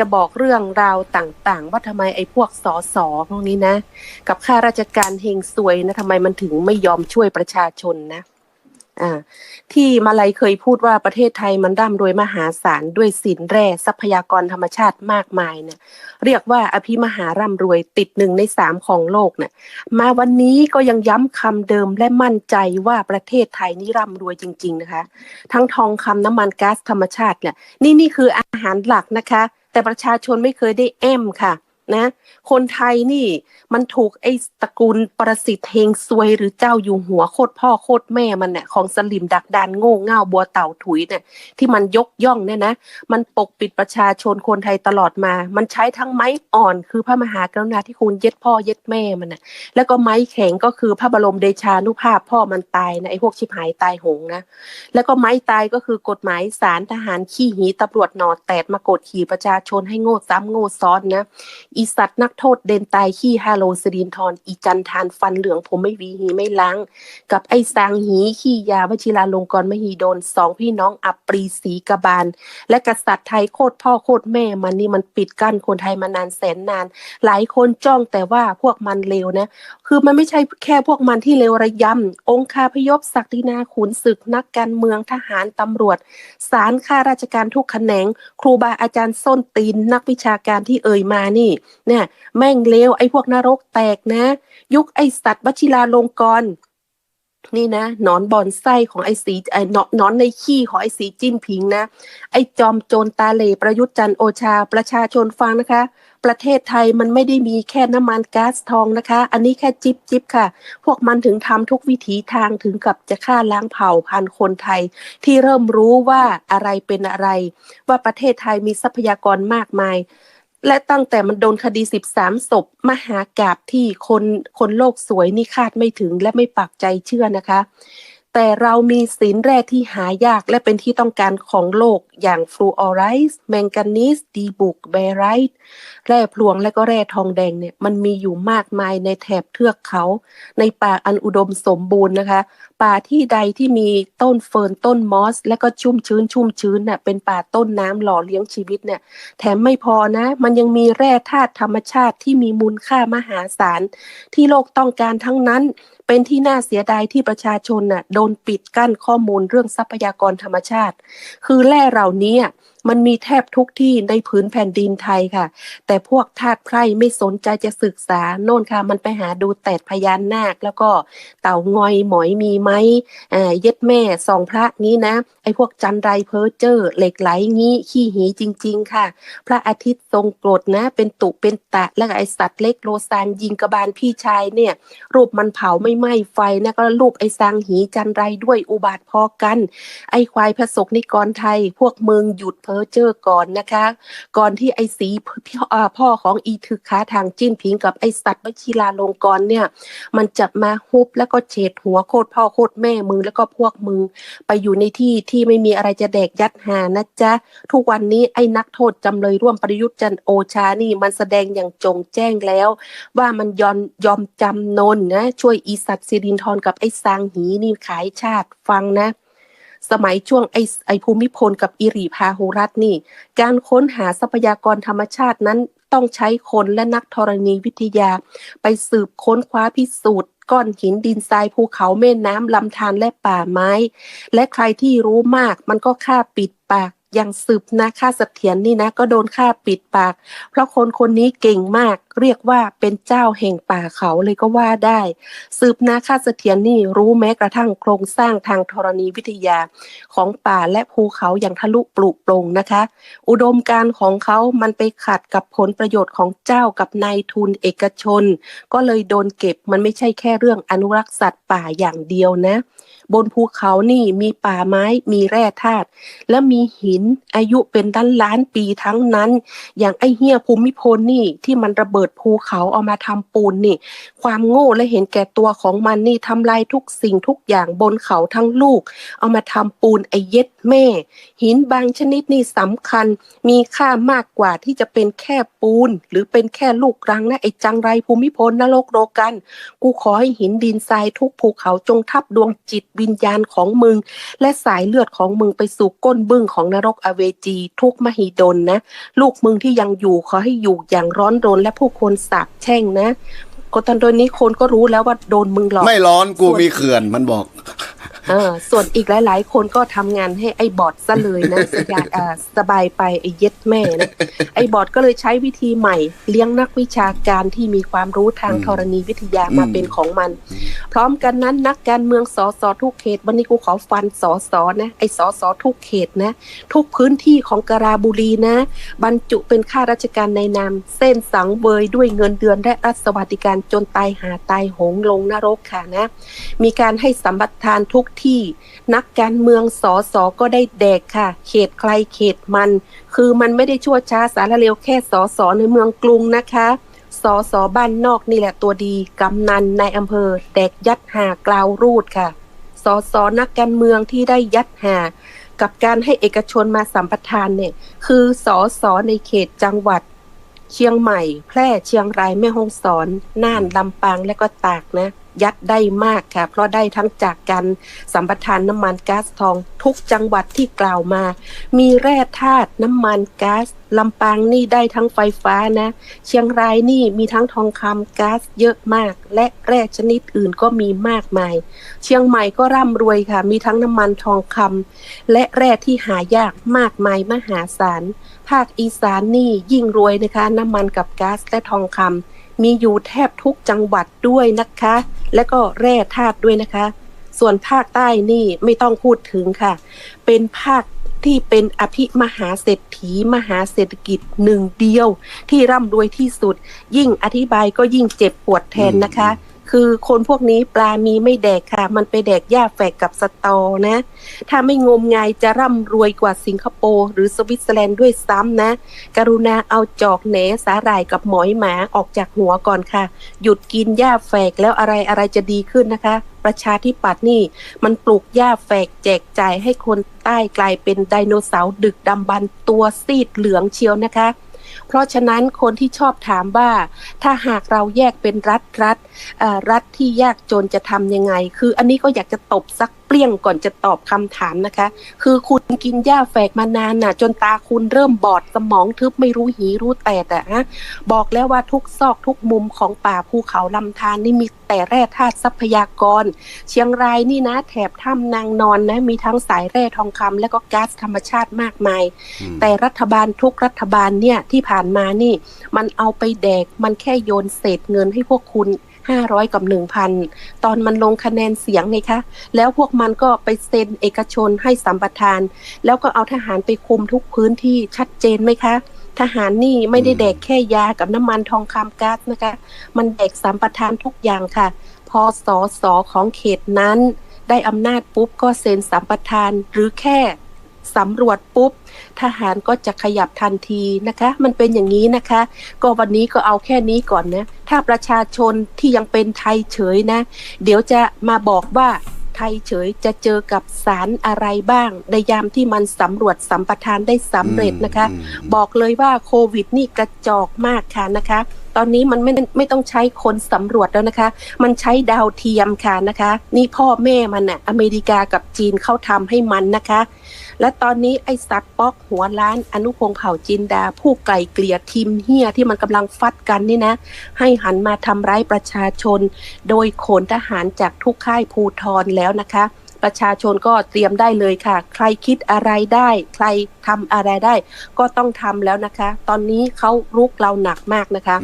จะบอกเรื่องราวต่างๆ ว่าทำไมไอ้พวกสอสอพวกนี้นะ กับข้าราชการเฮงซวยนะทำไมมันถึงไม่ยอมช่วยประชาชนนะอ่าที่มาลัยเคยพูดว่าประเทศไทยมันร่ำรวยมหาศาลด้วยสินแร่ทรัพยากรธรรมชาติมากมายเนี่ยเรียกว่าอภิมหาร่ำรวยติดหนึ่งในสามของโลกเนี่ยมาวันนี้ก็ยังย้ำคำเดิมและมั่นใจว่าประเทศไทยนี่ร่ำรวยจริง ๆนะคะ ทั้งทองคำน้ำมันก๊าซธรรมชาติเนี่ยนี่นี่คืออาหารหลักนะคะ แต่ประชาชนไม่เคยได้แอมค่ะ นะ คนไทยนี่มันถูกไอ้ตระกูลประสิทธิ์เฮงซวยหรือเจ้าอยู่หัวโคตรพ่อโคตรแม่มันเนี่ยของสลิมดักดานโง่เง่าบัวเต่าถุยเนี่ยที่มันยกย่องเนี่ยนะ มันปกปิดประชาชนคนไทยตลอดมา มันใช้ทั้งไม้อ่อนคือพระมหากรุณาธิคุณเย็ดพ่อเย็ดแม่มันน่ะแล้วก็ไม้แข็งก็คือพระบรมเดชานุภาพพ่อมันตายนะไอ้พวกชิบหายตายโหงนะแล้วก็ไม้ตายก็คือกฎหมายสารทหารขี้หีตำรวจหนอแตดมากดขี่ประชาชนให้โง่ซ้ำโง่ซ้อนนะอีสัตว์นักโทษเดนตายขี้ฮาโลสดีนทรอีจันทานฟันเหลืองผมไม่หวีหีไม่ล้าง กับไอ้สางหีขี้ยาวชิราลงกรมหิดลสองพี่น้องอับปรีศรีกบาล และกษัตริย์ไทยโคตรพ่อโคตรแม่มันนี่มันปิดกั้นคนไทยมานานแสนนาน หลายคนจ้องแต่ว่าพวกมันเลวนะ คือมันไม่ใช่แค่พวกมันที่เลวระยำองคาพยพศักดินาขุนศึกนักการเมืองทหารตำรวจศาลข้าราชการทุกแขนง ครูบาอาจารย์ส้นตีนนักวิชาการที่เอ่ยมานี่เนี่ยแม่งเลวไอ้พวกนรกแตกนะ ยุคไอ้สัตว์วชิราลงกรนี่นะนอนบอนไส้ของไอ้สีไอ้นอนหนอนในขี้ของไอ้สีจิ้นผิงนะ ไอ้จอมโจรตาเหลประยุทธ์จันโอชาประชาชนฟังนะคะ ประเทศไทยมันไม่ได้มีแค่น้ำมันก๊าซทองนะคะ อันนี้แค่จิบจิบค่ะ พวกมันถึงทำทุกวิถีทางถึงกับจะฆ่าล้างเผ่าพันธุ์คนไทย ที่เริ่มรู้ว่าอะไรเป็นอะไร ว่าประเทศไทยมีทรัพยากรมากมาย และตั้งแต่มันโดนคดี13ศพมหากาบที่คนคนโลกสวยนี่คาดไม่ถึงและไม่ปักใจเชื่อนะคะ แต่เรามีสินแร่ที่หายากและเป็นที่ต้องการของโลกอย่างฟลูออไรส์แมงกานีสดีบุกเบไรท์แร่พลวงและก็แร่ทองแดงเนี่ยมันมีอยู่มากมายในแถบเทือกเขา ในป่าอันอุดมสมบูรณ์นะคะ ป่าที่ใดที่มีต้นเฟิร์นต้นมอส และก็ชุ่มชื้นชุ่มชื้นน่ะเป็นป่าต้นน้ำหล่อเลี้ยงชีวิตเนี่ยแถมไม่พอนะ มันยังมีแร่ธาตุธรรมชาติที่มีมูลค่ามหาศาลที่โลกต้องการทั้งนั้น เป็นที่น่าเสียดายที่ประชาชนน่ะโดนปิดกั้นข้อมูลเรื่องทรัพยากรธรรมชาติ คือแร่เหล่านี้อ่ มันมีแทบทุกที่ในพื้นแผ่นดินไทยค่ะ แต่พวกทาสไพร่ไม่สนใจจะศึกษาโน่นค่ะ มันไปหาดูแต่พยานนาค แล้วก็เต่างอยหมอยมีไหมอ่าเย็ดแม่สองพระนี้นะ ไอ้พวกจันไรเพอเจอร์เหล็กไหลงี้ขี้หีจริง ๆ ค่ะ พระอาทิตย์ทรงกรดนะ เป็นตุเป็นตะแล้วก็ไอสัตว์เล็กโลซานยิงกระบาลพี่ชายเนี่ย รูปมันเผาไม่ไหม้ไฟนะก็รูปไอซางหีจันไรด้วยอุบาทพอกัน ไอควายพระศกนิกรไทย พวกเมืองหยุดเพอเจอร์ก่อนนะคะ ก่อนที่ไอ้สีพ่อพ่อของอีทึกค้าทางจิ้นพิงกับไอสัตว์วชิราลงกรณ์เนี่ย มันจะมาฮุบแล้วก็เฉดหัวโคตรพ่อโคตรแม่มึงแล้วก็พวกมึง ไปอยู่ในที่ที่ไม่มีอะไรจะแดกยัดหานะจ๊ะ ทุกวันนี้ไอ้นักโทษจำเลยร่วมประยุทธ์จันโอชานี่มันแสดงอย่างจงแจ้งแล้ว ว่ามันยอมยอมจำนนนะช่วยอีสัตว์สิรินทรกับไอ้ซางหีนี่ขายชาติฟังนะ สมัยช่วงไอ้ไอภูมิพลกับอิริพาหุรัตนี่ การค้นหาทรัพยากรธรรมชาตินั้นต้องใช้คนและนักธรณีวิทยา ไปสืบค้นคว้าพิสูจน์ก้อนหินดินทรายภูเขาแม่น้ำลำธารและป่าไม้ และใครที่รู้มากมันก็ฆ่าปิดปากอย่างสืบนะค่าเสถียรนี่นะก็โดนฆ่าปิดปาก เพราะคนคนนี้เก่งมากเรียกว่าเป็นเจ้าแห่งป่าเขาเลยก็ว่าได้ สืบนาคาเสถียรนี่รู้แม้กระทั่งโครงสร้างทางธรณีวิทยาของป่าและภูเขาอย่างทะลุปลุกปร่งนะคะ อุดมการของเขามันไปขัดกับผลประโยชน์ของเจ้ากับนายทุนเอกชน ก็เลยโดนเก็บมันไม่ใช่แค่เรื่องอนุรักษ์สัตว์ป่าอย่างเดียวนะ บนภูเขานี่มีป่าไม้มีแร่ธาตุและมีหินอายุเป็นล้านล้านปีทั้งนั้น อย่างไอเฮียภูมิพลนี่ที่มันระเบิดบิดภูเขาเอามาทำปูนนี่ ความโง่และเห็นแก่ตัวของมันนี่ทำลายทุกสิ่งทุกอย่างบนเขาทั้งลูก เอามาทำปูนไอเย็ดแม่ หินบางชนิดนี่สำคัญ มีค่ามากกว่าที่จะเป็นแค่ปูน หรือเป็นแค่ลูกรังนะไอจังไรภูมิพลนรกโรกัน กูขอให้หินดินทรายทุกภูเขาจงทับดวงจิตวิญญาณของมึง และสายเลือดของมึงไปสู่ก้นบึ้งของนรกอเวจี ทุกมหิดลนะ ลูกมึงที่ยังอยู่ขอให้อยู่อย่างร้อนรนและผู้คนสาบแช่งนะก็ตอนนี้คนก็รู้แล้วว่าโดนมึงหลอก ไม่ร้อนกูมีเขื่อนมันบอก เออ ส่วนอีกหลาย ๆ คนก็ทำงานให้ไอ้บอดซะเลยนะสยาอ่าสบายไปไอ้เย็ดแม่นะไอ้บอดก็เลยใช้วิธีใหม่ เลี้ยงนักวิชาการที่มีความรู้ทางอืมธรณีวิทยามาอืมเป็นของมัน พร้อมกันนั้นนักการเมืองสอสอทุกเขต วันนี้กูขอฟันสอสอนะไอ้สอสอทุกเขตนะ ทุกพื้นที่ของกราบุรีนะ บรรจุเป็นข้าราชการในนามเส้นสังเวยด้วยเงินเดือนและรัฐสวัสดิการจนตายหาตายโหงลงนรกค่ะนะ มีการให้สัมปทานทุกที่ นักการเมืองสอสอก็ได้แดกค่ะ เขตใครเขตมัน คือมันไม่ได้ชั่วช้าสารเร็วแค่สอสอในเมืองกรุงนะคะสอสอบ้านนอกนี่แหละตัวดีกำนันในอำเภอแดกยัดหากล่าวรูดค่ะสอสอนักการเมืองที่ได้ยัดหา กับการให้เอกชนมาสัมปทานเนี่ย คือสอสอในเขตจังหวัด เชียงใหม่ แพร่เชียงรายแม่ฮ่องสอน น่านลำปางและก็ตากนะ ยัดได้มากค่ะ เพราะได้ทั้งจากการสัมปทานน้ำมันก๊าซทองทุกจังหวัดที่กล่าวมา มีแร่ธาตุน้ำมันก๊าซลำปางนี่ได้ทั้งไฟฟ้านะ เชียงรายนี่มีทั้งทองคำก๊าซเยอะมาก และแร่ชนิดอื่นก็มีมากมาย เชียงใหม่ก็ร่ำรวยค่ะ มีทั้งน้ำมันทองคำและแร่ที่หายากมากมายมหาศาล ภาคอีสานนี่ยิ่งรวยนะคะ น้ำมันกับก๊าซและทองคำ มีอยู่แทบทุกจังหวัดด้วยนะคะ และก็แร่ธาตุด้วยนะคะ ส่วนภาคใต้นี่ไม่ต้องพูดถึงค่ะ เป็นภาคที่เป็นอภิมหาเศรษฐีมหาเศรษฐกิจหนึ่งเดียว ที่ร่ำรวยที่สุด ยิ่งอธิบายก็ยิ่งเจ็บปวดแทนนะคะ คือคนพวกนี้ปลามีไม่แดกค่ะ มันไปแดกหญ้าแฝกกับสตอนะ ถ้าไม่งมงายจะร่ำรวยกว่าสิงคโปร์หรือสวิตเซอร์แลนด์ด้วยซ้ำนะ กรุณาเอาจอกแหนสาหร่ายกับหมอยหมาออกจากหัวก่อนค่ะ หยุดกินหญ้าแฝกแล้วอะไรอะไรจะดีขึ้นนะคะ ประชาธิปัตย์นี่มันปลูกหญ้าแฝกแจกจ่ายให้คนใต้กลายเป็นไดโนเสาร์ดึกดำบรรตัวซีดเหลืองเชียวนะคะ เพราะฉะนั้นคนที่ชอบถามว่า ถ้าหากเราแยกเป็นรัฐรัฐรัฐที่ยากจนจะทำยังไง คืออันนี้ก็อยากจะตบซัก เปรี้ยงก่อนจะตอบคำถามนะคะ คือคุณกินหญ้าแฝกมานานน่ะ จนตาคุณเริ่มบอดสมองทึบไม่รู้หีรู้แตกอะฮะบอกแล้วว่าทุกซอกทุกมุมของป่าภูเขาลำธารนี่มีแต่แร่ธาตุทรัพยากร เชียงรายนี่นะ แถบถ้ำนางนอนนะ มีทั้งสายแร่ทองคำและก็ก๊าซธรรมชาติมากมายอืมแต่รัฐบาลทุกรัฐบาลเนี่ยที่ผ่านมานี่ มันเอาไปแดกมันแค่โยนเศษเงินให้พวกคุณ 500 กับ 1,000 ตอนมันลงคะแนนเสียงไงคะ แล้วพวกมันก็ไปเซ็นเอกชนให้สัมปทาน แล้วก็เอาทหารไปคุมทุกพื้นที่ชัดเจนไหมคะ ทหารนี่ไม่ได้แดกแค่ยากับน้ำมันทองคำก๊าซนะคะ มันแดกสัมปทานทุกอย่างค่ะ พอสอสอของเขตนั้น ได้อำนาจปุ๊บก็เซ็นสัมปทานหรือแค่ สำรวจปุ๊บ ทหารก็จะขยับทันทีนะคะ มันเป็นอย่างนี้นะคะ ก็วันนี้ก็เอาแค่นี้ก่อนนะ ถ้าประชาชนที่ยังเป็นไทยเฉยนะ เดี๋ยวจะมาบอกว่าไทยเฉยจะเจอกับสารอะไรบ้าง ในยามที่มันสำรวจสัมปทานได้สำเร็จนะคะอืมบอกเลยว่าโควิดนี่กระจอกมากค่ะนะคะ ตอนนี้มันไม่ไม่ต้องใช้คนสำรวจแล้วนะคะ มันใช้ดาวเทียมค่ะนะคะ นี่พ่อแม่มันน่ะอเมริกากับจีนเข้าทำให้มันนะคะ และตอนนี้ไอ้สัตว์ป๊อกหัวล้านอนุพงษ์เผ่าจินดา ผู้ไกลเกลี่ยทีมเฮียที่มันกำลังฟัดกันนี่นะ ให้หันมาทำร้ายประชาชน โดยโขนทหารจากทุกค่ายภูทรแล้วนะคะ ประชาชนก็เตรียมได้เลยค่ะ ใครคิดอะไรได้ ใครทำอะไรได้ ก็ต้องทำแล้วนะคะ ตอนนี้เขารุกเราหนักมากนะคะ